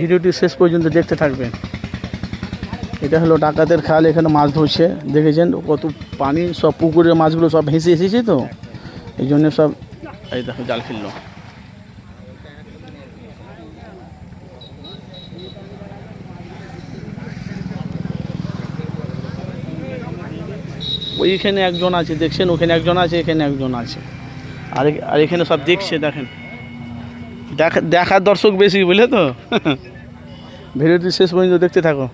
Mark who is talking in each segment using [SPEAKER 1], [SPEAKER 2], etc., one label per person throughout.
[SPEAKER 1] ভিডিওটি শেষ পর্যন্ত দেখতে থাকবেন। এটা হলো ডাকাতের খাল, এখানে মাছ ধরছে। দেখেছেন কত পানি, সব পুকুরের মাছগুলো সব ভেসে এসেছে তো? এই জন্য সব এই দেখো, জাল ফেলল। ওইখানে একজন আছে, দেখছেন? ওখানে একজন আছে, এখানে একজন আছে। আর আর এখানে সব দেখছে, দেখেন। দেখা দেখার দর্শক বেশি বুঝলে তো? ভিডিওটি শেষ পর্যন্ত দেখতে থাকো।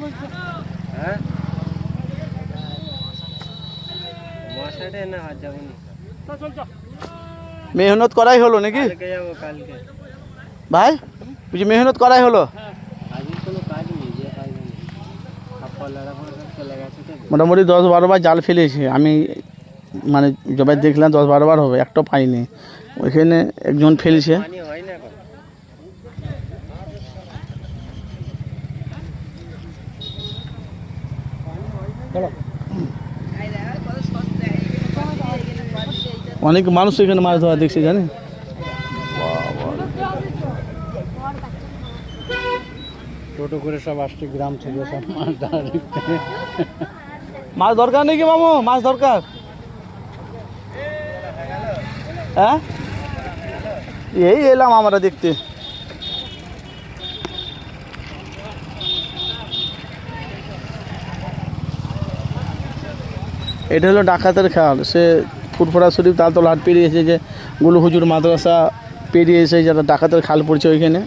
[SPEAKER 2] মশাটা
[SPEAKER 1] মেহনত করাই হলো নাকি? ভাই বুঝি মেহনত করাই হলো? মোটামুটি দশ বারো বার জাল ফেলেছি। আমি মানে জবাই দেখলাম দশ বারো বার হবে একটা পাইনি। ওইখানে একজন ফেলছে
[SPEAKER 2] হয় না এখন
[SPEAKER 1] অনেক মানুষ এখানে মাছ ধরা দেখছি জানেন?
[SPEAKER 2] টোটো করে সব আসছে গ্রাম থেকে সব মাছ ধরা দেখতে।
[SPEAKER 1] মাছ দরকার নাকি মামু? মাছ দরকার? হ্যাঁ? এই এলাম আমরা দেখতে। এটা হলো ডাকাতের খাল। সে ফুরফুরা শরীফ তালতল হাট পেরিয়ে যে গুলু হুজুর মাদ্রাসা পেরিয়ে এসে যারা ডাকাতের খাল পড়ছে ওইখানে।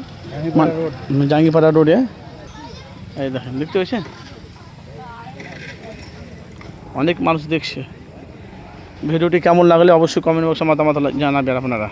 [SPEAKER 1] জাঙ্গিপাড়া রোডে। এই দেখেন দেখতে পাচ্ছেন? অনেক মানুষ দেখছে। ভিডিওটি কেমন লাগলে অবশ্যই কমেন্ট বক্সে মতামত জানাবেন আপনারা।